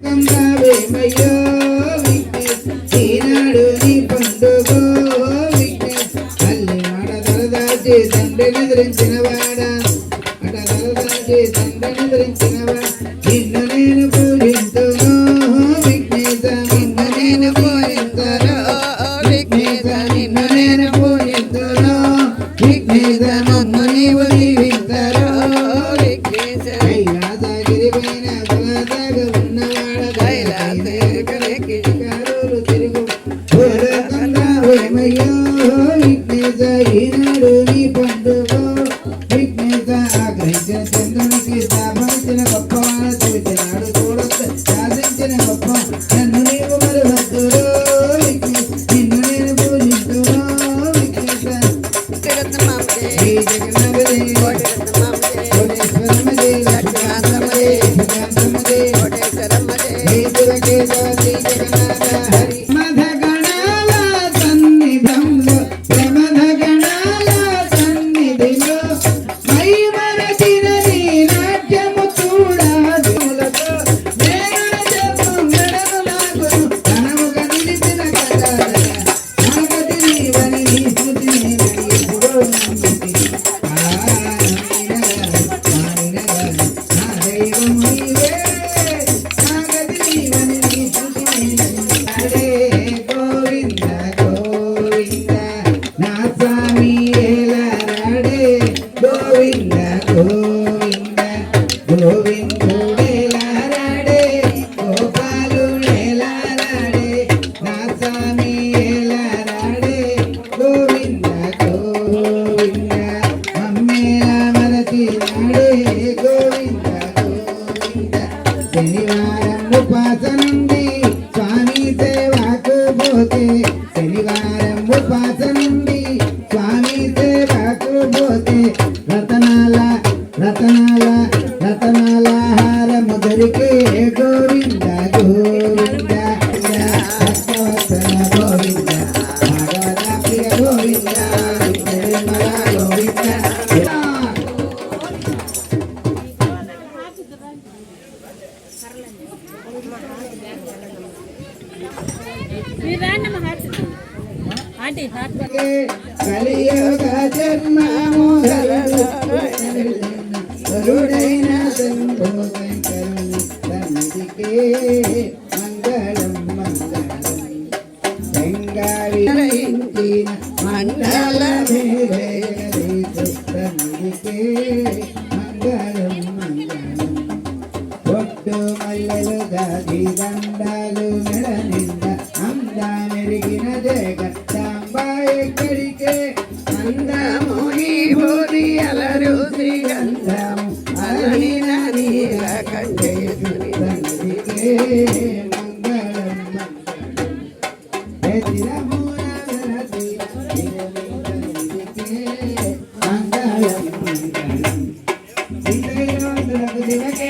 కందావేమయ్యో ఈనాడు నీ పండుగ విఘ్నేశ్ తల్లి మాడ తలదాచి తండ్రిని ధరించిన వాడ అట తలదాచి తండ్రిని ధరించిన వాడ నిన్ను నేను పూజించు. ఈనాడు నీ పండుగ విఘ్నేశ ఆగ్రహించిన చంద్రునికి స్థాపించిన గొప్ప చూచినాడు చూడొచ్చు శాసించిన గొప్ప నన్ను నీవు మరువద్దురు నిన్ను నేను పూజించును విఘ్నేశ శ్రీ శనివారం ఉపాసనుండి స్వామి సేవకు పోతే శనివారం ఉపాసనుండి స్వామి సేవకు పోతే రతనాల రతనాల రతనాల హారము దొరికే గోవింద గోవింద భక్తవత్సల గోవింద భాగవత ప్రియ గోవింద. కలియుగ జన్మము గరుడైన శంభో వెంకరుని సన్నిధికే మంగళం మంగళం గంగావిరయించిన మండల సన్నిధికే మంగళం మంగళం ఒట్టు మల్లెలు దాది దండాలు మెడ నింద అందా మెరిగిన జగత్తాంబాయి ఎక్కడికే అందము ఈ భూరి అలరు శ్రీగంధము అలనిన నీల కంఠేశ్వరి సన్నిధికే మంగళం మంగళం ఎదిరమూల వెలసి